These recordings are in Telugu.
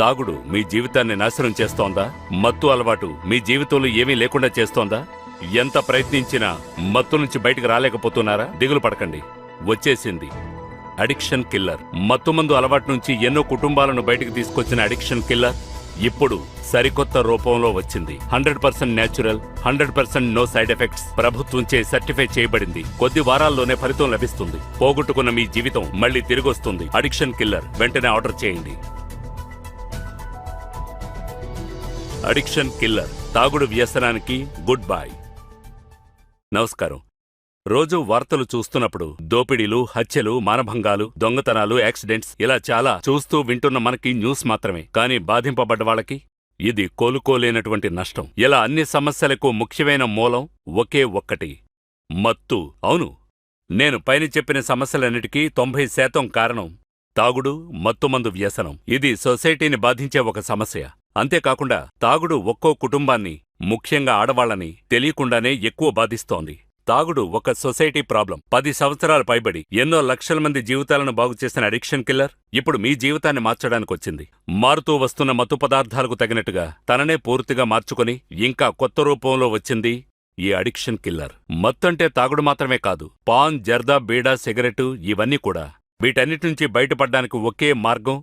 తాగుడు మీ జీవితాన్ని నాశనం చేస్తోందా? మత్తు అలవాటు మీ జీవితంలో ఏమీ లేకుండా చేస్తోందా? ఎంత ప్రయత్నించినా మత్తు నుంచి బయటకు రాలేకపోతున్నారా? దిగులు పడకండి. వచ్చేసింది. Addiction killer. మత్తుమందు అలవాటు నుంచి ఎన్నో కుటుంబాలను బయటకు తీసుకొచ్చిన అడిక్షన్ కిల్లర్ ఇప్పుడు సరికొత్త రూపంలో వచ్చింది. Hundred percent natural hundred percent no side effects ప్రభుత్వంచే certify చేయబడింది. కొద్ది వారాల్లోనే ఫలితం లభిస్తుంది. పోగొట్టుకున్న మీ జీవితం మళ్ళీ తిరిగొస్తుంది అడిక్షన్ కిల్లర్. వెంటనే ఆర్డర్ చేయండి. Addiction killer. తాగుడు వ్యసనానికి గుడ్ బై. నమస్కారం. రోజు వార్తలు చూస్తున్నప్పుడు దోపిడీలు హత్యలు మానభంగాలు దొంగతనాలు యాక్సిడెంట్స్ ఇలా చాలా చూస్తూ వింటున్న మనకి న్యూస్ మాత్రమే. కానీ బాధింపబడ్డ వాళ్ళకి ఇది కోలుకోలేనటువంటి నష్టం. ఇలా అన్ని సమస్యలకు ముఖ్యమైన మూలం ఒకే ఒక్కటి. మత్తు. అవును. నేను పైన చెప్పిన సమస్యలన్నిటికీ తొంభై శాతం కారణం తాగుడు మత్తుమందు వ్యసనం. ఇది సొసైటీని బాధించే ఒక సమస్య. అంతేకాకుండా తాగుడు ఒక్కో కుటుంబాన్ని ముఖ్యంగా ఆడవాళ్ళని తెలియకుండానే ఎక్కువ బాధిస్తోంది. తాగుడు ఒక సొసైటీ ప్రాబ్లం. పది సంవత్సరాల పైబడి ఎన్నో లక్షల మంది జీవితాలను బాగుచేసిన అడిక్షన్ కిల్లర్ ఇప్పుడు మీ జీవితాన్ని మార్చడానికొచ్చింది. మారుతూ వస్తున్న మత్తు పదార్థాలకు తగినట్టుగా తననే పూర్తిగా మార్చుకొని ఇంకా కొత్త రూపంలో వచ్చింది ఈ అడిక్షన్ కిల్లర్. మత్తంటే తాగుడు మాత్రమే కాదు పాన్ జర్దా బీడా సిగరెటు ఇవన్నీ కూడా వీటన్నిటి నుంచి బయటపడ్డానికి ఒకే మార్గం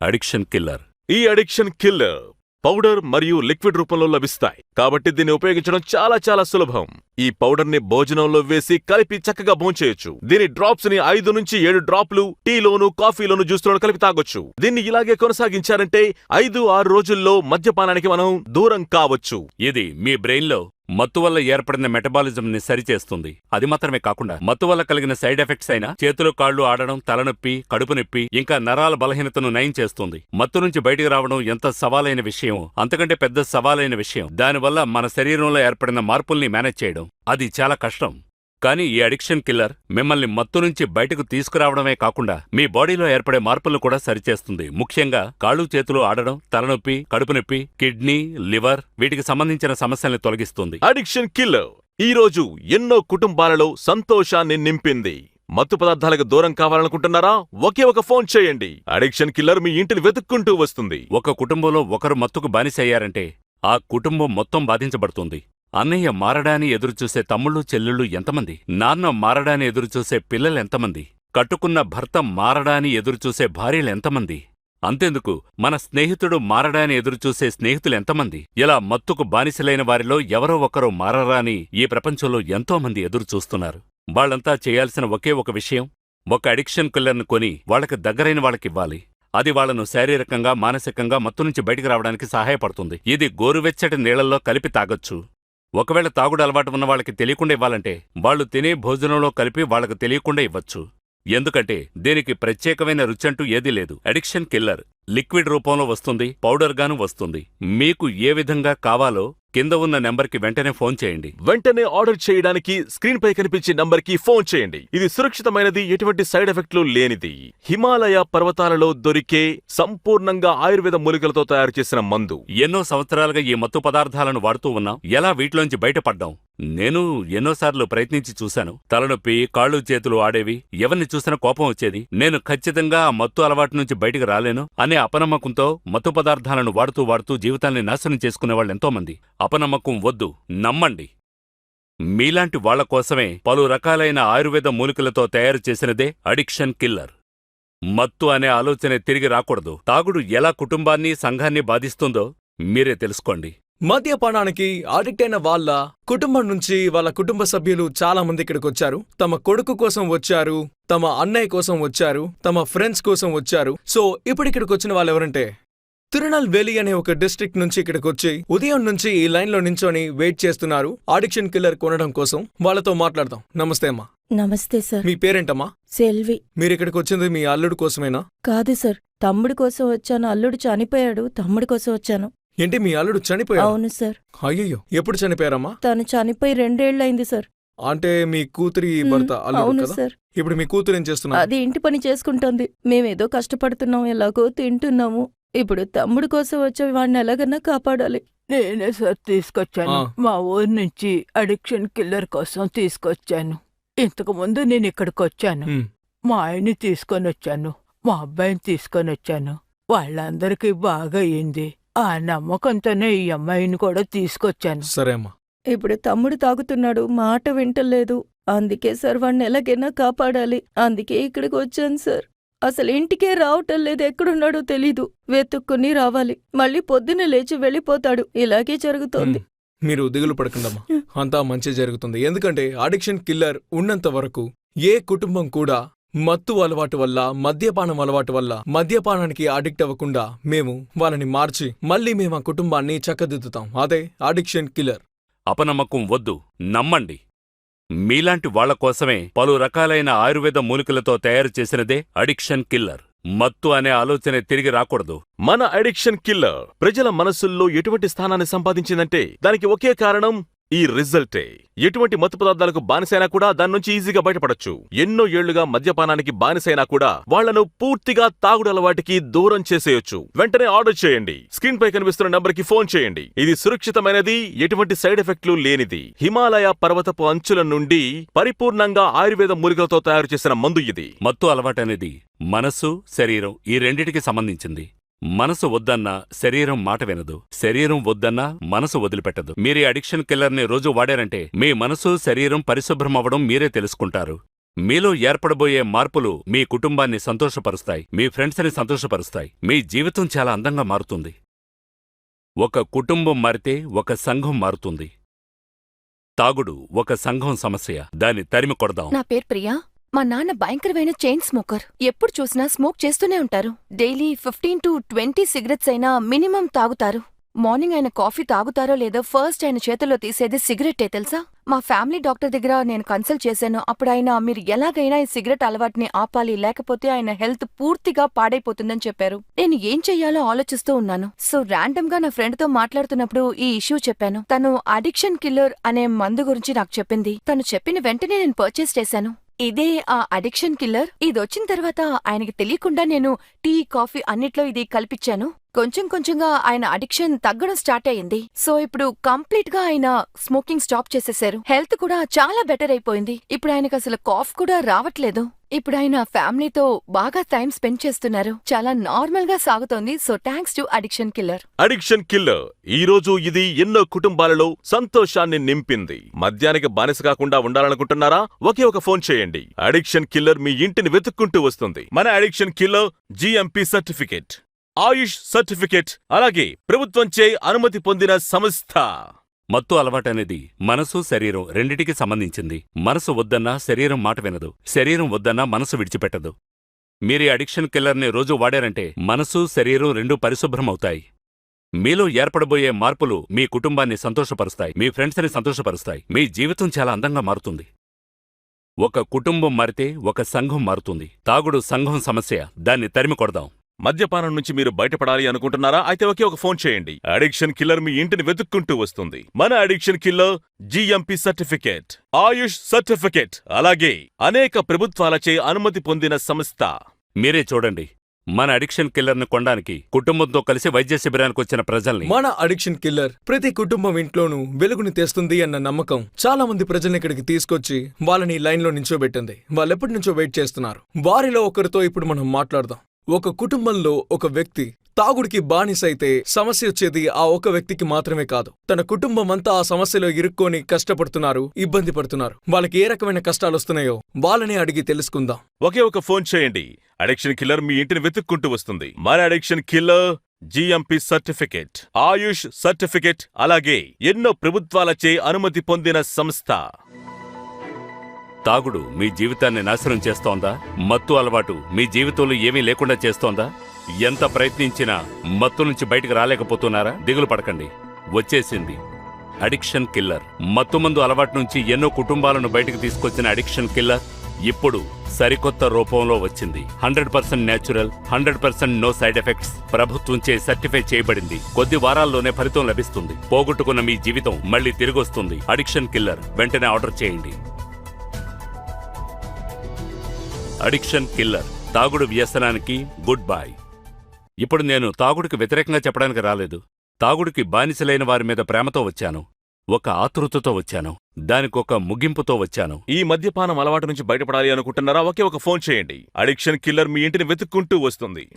అడిక్షన్ కిల్లర్. ఈ అడిక్షన్ కిల్లర్ పౌడర్ మరియు లిక్విడ్ రూపంలో లభిస్తాయి. కాబట్టి దీన్ని ఉపయోగించడం చాలా చాలా సులభం. ఈ పౌడర్ని భోజనంలో వేసి కలిపి చక్కగా భోంచేయొచ్చు. దీని డ్రాప్స్ని ఐదు నుంచి ఏడు డ్రాప్లు టీలోను కాఫీలోను జ్యూస్లోను కలిపి తాగొచ్చు. దీన్ని ఇలాగే కొనసాగించారంటే ఐదు ఆరు రోజుల్లో మద్యపానానికి మనం దూరం కావచ్చు. ఇది మీ బ్రెయిన్లో మత్తు వల్ల ఏర్పడిన మెటబాలిజంని సరిచేస్తుంది. అది మాత్రమే కాకుండా మత్తు వల్ల కలిగిన సైడ్ ఎఫెక్ట్స్ అయిన చేతులు కాళ్ళు ఆడడం తలనొప్పి కడుపు నొప్పి ఇంకా నరాల బలహీనతను నయం చేస్తుంది. మత్తు నుంచి బయటకు రావడం ఎంత సవాలైన విషయం? అంతకంటే పెద్ద సవాలైన విషయం దానివల్ల మన శరీరంలో ఏర్పడిన మార్పుల్ని మేనేజ్ చేయడం. అది చాలా కష్టం. కానీ ఈ అడిక్షన్ కిల్లర్ మిమ్మల్ని మత్తు నుంచి బయటకు తీసుకురావడమే కాకుండా మీ బాడీలో ఏర్పడే మార్పులను కూడా సరిచేస్తుంది. ముఖ్యంగా కాళ్ళు చేతులు ఆడడం తలనొప్పి కడుపు నొప్పి కిడ్నీ లివర్ వీటికి సంబంధించిన సమస్యల్ని తొలగిస్తుంది. అడిక్షన్ కిల్లర్ ఈ రోజు ఎన్నో కుటుంబాలలో సంతోషాన్ని నింపింది. మత్తు పదార్థాలకు దూరం కావాలనుకుంటున్నారా? ఒకే ఒక ఫోన్ చేయండి. అడిక్షన్ కిల్లర్ మీ ఇంటిని వెతుక్కుంటూ వస్తుంది. ఒక కుటుంబంలో ఒకరు మత్తుకు బానిసయ్యారంటే ఆ కుటుంబం మొత్తం బాధించబడుతుంది. అన్నయ్య మారడాని ఎదురుచూసే తమ్ముళ్ళు చెల్లెళ్ళు ఎంతమంది? నాన్న మారడాని ఎదురుచూసే పిల్లలెంతమంది కట్టుకున్న భర్త మారడాని ఎదురుచూసే భార్యలెంతమంది అంతెందుకు మన స్నేహితుడు మారడాని ఎదురుచూసే స్నేహితులెంతమంది ఇలా మత్తుకు బానిసలైన వారిలో ఎవరో ఒకరో మారరాని ఈ ప్రపంచంలో ఎంతోమంది ఎదురుచూస్తున్నారు. వాళ్ళంతా చేయాల్సిన ఒకే ఒక విషయం ఒక అడిక్షన్ కిల్లర్ను కొని వాళ్ళకి దగ్గరైన వాళ్ళకివ్వాలి అది వాళ్ళను శారీరకంగా మానసికంగా మత్తు నుంచి బయటికి రావడానికి సహాయపడుతుంది. ఇది గోరువెచ్చటి నీళ్ళలో కలిపి తాగొచ్చు. ఒకవేళ తాగుడు అలవాటు ఉన్న వాళ్ళకి తెలియకుండా ఇవ్వాలంటే వాళ్ళు తినే భోజనంలో కలిపి వాళ్ళకు తెలియకుండా ఇవ్వచ్చు. ఎందుకంటే దీనికి ప్రత్యేకమైన రుచంటూ ఏదీ లేదు. Addiction killer. లిక్విడ్ రూపంలో వస్తుంది పౌడర్గాను వస్తుంది. మీకు ఏ విధంగా కావాలో కింద ఉన్న నెంబర్కి వెంటనే ఫోన్ చేయండి. వెంటనే ఆర్డర్ చేయడానికి స్క్రీన్ పై కనిపించే నంబర్కి ఫోన్ చేయండి. ఇది సురక్షితమైనది ఎటువంటి సైడ్ ఎఫెక్ట్లు లేనిది. హిమాలయ పర్వతాలలో దొరికే సంపూర్ణంగా ఆయుర్వేద మూలికలతో తయారు చేసిన మందు. ఎన్నో సంవత్సరాలుగా ఈ మత్తు పదార్థాలను వాడుతూ ఉన్నాం. ఎలా వీటిలోంచి బయటపడ్డాం? నేను ఎన్నోసార్లు ప్రయత్నించి చూశాను. తలనొప్పి కాళ్ళు చేతులు ఆడేవి. ఎవరిని చూసినా కోపం వచ్చేది. నేను ఖచ్చితంగా ఆ మత్తు అలవాటు నుంచి బయటికి రాలేను అనే అపనమ్మకంతో మత్తు పదార్థాలను వాడుతూ వాడుతూ జీవితాన్ని నాశనం చేసుకునేవాళ్ళెంతోమంది అపనమ్మకం వద్దు నమ్మండి. మీలాంటి వాళ్ళ కోసమే పలు రకాలైన ఆయుర్వేద మూలికలతో తయారు చేసినదే అడిక్షన్ కిల్లర్. మత్తు అనే ఆలోచనే తిరిగి రాకూడదు. తాగుడు ఎలా కుటుంబాన్ని సంఘాన్ని బాధిస్తుందో మీరే తెలుసుకోండి. మద్యపానానికి అడిక్ట్ అయిన వాళ్ళ కుటుంబం నుంచి వాళ్ళ కుటుంబ సభ్యులు చాలా మంది ఇక్కడికి వచ్చారు. తమ కొడుకు కోసం వచ్చారు తమ అన్నయ్య కోసం వచ్చారు తమ ఫ్రెండ్స్ కోసం వచ్చారు. సో ఇప్పుడు ఇక్కడికి వచ్చిన వాళ్ళు ఎవరంటే తిరునల్వేలి అనే ఒక డిస్ట్రిక్ట్ నుంచి ఇక్కడికి వచ్చి ఉదయం నుంచి ఈ లైన్లో నించొని వెయిట్ చేస్తున్నారు ఆడిక్షన్ కిల్లర్ కొనడం కోసం. వాళ్ళతో మాట్లాడదాం. నమస్తే అమ్మా. నమస్తే సార్. మీ పేరేంటమ్మా? సెల్వి. మీరు ఇక్కడికి వచ్చింది మీ అల్లుడు కోసమేనా? కాదు సార్. తమ్ముడి కోసం వచ్చాను. అల్లుడు చనిపోయాడు. తమ్ముడి కోసం వచ్చాను. ఏంటి మీ అల్లుడు చనిపోయాడు? అవును సార్. అయ్యయ్యో ఎప్పుడు చనిపోయారమ్మా? తను చనిపోయి రెండేళ్ళయింది సార్. అంటే మీ కూతురి భర్త అల్లుడు అవును కదా? సార్. ఇప్పుడు మీ కూతురు ఏం చేస్తున్నారు? అది ఇంటి పని చేసుకుంటోంది. మేమేదో కష్టపడుతున్నాం ఎలాగో తింటున్నాము. ఇప్పుడు తమ్ముడి కోసం వచ్చే వాడిని ఎలాగన్నా కాపాడాలి. నేనే సార్ తీసుకొచ్చాను. ఆ. మా ఊరు నుంచి అడిక్షన్ కిల్లర్ కోసం తీసుకొచ్చాను. ఇంతకు ముందు నేను ఇక్కడికి వచ్చాను ఉమ్, మా ఆయన్ని తీసుకొని వచ్చాను మా అబ్బాయిని తీసుకొని వచ్చాను వాళ్ళందరికీ బాగా అయింది. ఆ నమ్మకంతోనే ఈ అమ్మాయిని కూడా తీసుకొచ్చాను. సరే అమ్మా. ఇప్పుడు తమ్ముడు తాగుతున్నాడు మాట వింటలేదు. అందుకే సార్ వాడిని ఎలాగైనా కాపాడాలి. అందుకే ఇక్కడికి వచ్చాను సార్. అసలు ఇంటికే రావటం లేదు ఎక్కడున్నాడో తెలీదు. వెతుక్కుని రావాలి. మళ్ళీ పొద్దున్న లేచి వెళ్ళిపోతాడు. ఇలాగే జరుగుతోంది. మీరు దిగులు పడకండమ్మా. అంతా మంచి జరుగుతుంది. ఎందుకంటే అడిక్షన్ కిల్లర్ ఉన్నంత వరకు ఏ కుటుంబం కూడా మత్తు అలవాటు వల్ల మద్యపానం అలవాటు వల్ల మద్యపానానికి అడిక్ట్ అవ్వకుండా మేము వాళ్ళని మార్చి మళ్ళీ మేము ఆ కుటుంబాన్ని చక్కదిద్దుతాం. అదే అడిక్షన్ కిల్లర్ అపనమ్మకం వద్దు. నమ్మండి. మీలాంటి వాళ్ళ కోసమే పలు రకాలైన ఆయుర్వేద మూలికలతో తయారు చేసినదే అడిక్షన్ కిల్లర్ మత్తు అనే ఆలోచన తిరిగి రాకూడదు. మన అడిక్షన్ కిల్లర్ ప్రజల మనసుల్లో ఎటువంటి స్థానాన్ని సంపాదించిందంటే దానికి ఒకే కారణం ఈ రిజల్టే. ఎటువంటి మత్తు పదార్థాలకు బానిసైనా కూడా దాని నుంచి ఈజీగా బయటపడొచ్చు. ఎన్నో ఏళ్ళుగా మద్యపానానికి బానిసైనా కూడా వాళ్ళను పూర్తిగా తాగుడు అలవాటికి దూరం చేసేయొచ్చు. వెంటనే ఆర్డర్ చేయండి. స్క్రీన్ పై కనిపిస్తున్న నంబర్కి ఫోన్ చేయండి. ఇది సురక్షితమైనది ఎటువంటి సైడ్ ఎఫెక్ట్లు లేనిది. హిమాలయ పర్వతపు అంచుల నుండి పరిపూర్ణంగా ఆయుర్వేద మూలికలతో తయారు చేసిన మందు ఇది. మత్తు అలవాటనేది మనసు శరీరం ఈ రెండిటికి సంబంధించింది. మనసు వద్దన్నా శరీరం మాట వినదు. శరీరం వద్దన్నా మనసు వదిలిపెట్టదు. మీరీ అడిక్షన్ కిల్లర్ని రోజు వాడారంటే మీ మనసు శరీరం పరిశుభ్రమవ్వడం మీరే తెలుసుకుంటారు. మీలో ఏర్పడబోయే మార్పులు మీ కుటుంబాన్ని సంతోషపరుస్తాయి. మీ ఫ్రెండ్స్ని సంతోషపరుస్తాయి. మీ జీవితం చాలా అందంగా మారుతుంది. ఒక కుటుంబం మారితే ఒక సంఘం మారుతుంది. తాగుడు ఒక సంఘం సమస్య. దాన్ని తరిమి కొడదాం. నా పేరు ప్రియా. మా నాన్న భయంకరమైన చైన్ స్మోకర్. ఎప్పుడు చూసినా స్మోక్ చేస్తూనే ఉంటారు. Daily fifteen to twenty cigarettes అయినా మినిమం తాగుతారు. మార్నింగ్ ఆయన కాఫీ తాగుతారో లేదో ఫస్ట్ ఆయన చేతిలో తీసేది సిగరెట్టే తెలుసా? మా ఫ్యామిలీ డాక్టర్ దగ్గర నేను కన్సల్ట్ చేశాను. అప్పుడు ఆయన మీరు ఎలాగైనా ఈ సిగరెట్ అలవాటుని ఆపాలి లేకపోతే ఆయన హెల్త్ పూర్తిగా పాడైపోతుందని చెప్పారు. నేను ఏం చెయ్యాలో ఆలోచిస్తూ ఉన్నాను. సో ర్యాండమ్గా నా ఫ్రెండ్తో మాట్లాడుతున్నప్పుడు ఈ ఇష్యూ చెప్పాను. తను అడిక్షన్ కిల్లర్ అనే మందు గురించి నాకు చెప్పింది. తను చెప్పిన వెంటనే నేను పర్చేస్ చేశాను. ఇదే ఆ అడిక్షన్ కిల్లర్ ఇదొచ్చిన తర్వాత ఆయనకి తెలియకుండా నేను టీ కాఫీ అన్నిట్లో ఇది కల్పించాను. కొంచెం కొంచెంగా ఆయన అడిక్షన్ తగ్గడం స్టార్ట్ అయింది సో ఇప్పుడు కంప్లీట్గా ఆయన స్మోకింగ్ స్టాప్ చేసేశారు హెల్త్ కూడా చాలా బెటర్ అయిపోయింది. ఇప్పుడు ఆయనకు అసలు కాఫ్ కూడా రావట్లేదు. ఇప్పుడు ఆయన ఫ్యామిలీతో బాగా టైం స్పెండ్ చేస్తున్నారు. చాలా నార్మల్గా సాగుతోంది. So thanks to addiction killer. Addiction killer. ఈ రోజు ఇది ఎన్నో కుటుంబాలలో సంతోషాన్ని నింపింది. మద్యానికి బానిస కాకుండా ఉండాలనుకుంటున్నారా? ఒకే ఒక ఫోన్ చేయండి. అడిక్షన్ కిల్లర్ మీ ఇంటిని వెతుక్కుంటూ వస్తుంది. మన addiction killer GMP certificate Ayush certificate అలాగే ప్రభుత్వంచే అనుమతి పొందిన సంస్థ. మత్తు అలవాటనేది మనసు శరీరం రెండిటికి సంబంధించింది. మనసు వద్దన్నా శరీరం మాట వినదు. శరీరం వద్దన్నా మనసు విడిచిపెట్టదు. మీరీ అడిక్షన్ కిల్లర్ని రోజు వాడారంటే మనసు శరీరం రెండూ పరిశుభ్రమవుతాయి. మీలో ఏర్పడబోయే మార్పులు మీ కుటుంబాన్ని సంతోషపరుస్తాయి. మీ ఫ్రెండ్స్ని సంతోషపరుస్తాయి. మీ జీవితం చాలా అందంగా మారుతుంది. ఒక కుటుంబం మారితే ఒక సంఘం మారుతుంది. తాగుడు సంఘం సమస్య. దాన్ని తరిమి కొడదాం. మద్యపానం నుంచి మీరు బయటపడాలి అనుకుంటున్నారా? అయితే ఒకే ఒక ఫోన్ చేయండి. అడిక్షన్ కిల్లర్ మీ ఇంటిని వెతుక్కుంటూ వస్తుంది. మన addiction killer GMP certificate Ayush certificate అలాగే అనేక ప్రభుత్వాలచే అనుమతి పొందిన సంస్థ. మీరే చూడండి. మన అడిక్షన్ కిల్లర్ని కొనడానికి కుటుంబంతో కలిసి వైద్య శిబిరానికి వచ్చిన ప్రజల్ని మన అడిక్షన్ కిల్లర్ ప్రతి కుటుంబం ఇంట్లోనూ వెలుగుని తెస్తుంది అన్న నమ్మకం చాలా మంది ప్రజల్ని ఇక్కడికి తీసుకొచ్చి వాళ్ళని లైన్లో నించోబెట్టింది. వాళ్ళెప్పటి నుంచో వెయిట్ చేస్తున్నారు. వారిలో ఒకరితో ఇప్పుడు మనం మాట్లాడదాం. ఒక కుటుంబంలో ఒక వ్యక్తి తాగుడికి బానిసైతే సమస్య వచ్చేది ఆ ఒక వ్యక్తికి మాత్రమే కాదు. తన కుటుంబం అంతా ఆ సమస్యలో ఇరుక్కొని కష్టపడుతున్నారు ఇబ్బంది పడుతున్నారు. వాళ్ళకి ఏ రకమైన కష్టాలు వస్తున్నాయో వాళ్ళని అడిగి తెలుసుకుందాం. ఒకే ఒక ఫోన్ చేయండి. అడిక్షన్ కిల్లర్ మీ ఇంటిని వెతుక్కుంటూ వస్తుంది. మన addiction killer GMP certificate Ayush certificate అలాగే ఎన్నో ప్రభుత్వాలచే అనుమతి పొందిన సంస్థ. తాగుడు మీ జీవితాన్ని నాశనం చేస్తోందా? మత్తు అలవాటు మీ జీవితంలో ఏమీ లేకుండా చేస్తోందా? ఎంత ప్రయత్నించినా మత్తు నుంచి బయటకు రాలేకపోతున్నారా? దిగులు పడకండి. వచ్చేసింది. Addiction killer. మత్తుమందు అలవాటు నుంచి ఎన్నో కుటుంబాలను బయటకు తీసుకొచ్చిన అడిక్షన్ కిల్లర్ ఇప్పుడు సరికొత్త రూపంలో వచ్చింది. Hundred percent natural hundred percent no side effects ప్రభుత్వంచే certify చేయబడింది. కొద్ది వారాల్లోనే ఫలితం లభిస్తుంది. పోగొట్టుకున్న మీ జీవితం మళ్ళీ తిరిగొస్తుంది. Addiction killer. వెంటనే ఆర్డర్ చేయండి. Addiction killer. తాగుడు వ్యసనానికి గుడ్ బై. ఇప్పుడు నేను తాగుడికి వ్యతిరేకంగా చెప్పడానికి రాలేదు. తాగుడికి బానిసలైన వారి మీద ప్రేమతో వచ్చాను. ఒక ఆతృతతో వచ్చాను. దానికొక ముగింపుతో వచ్చాను. ఈ మద్యపానం అలవాటు నుంచి బయటపడాలి అనుకుంటున్నారా? ఒకే ఒక ఫోన్ చేయండి. అడిక్షన్ కిల్లర్ మీ ఇంటిని వెతుక్కుంటూ వస్తుంది.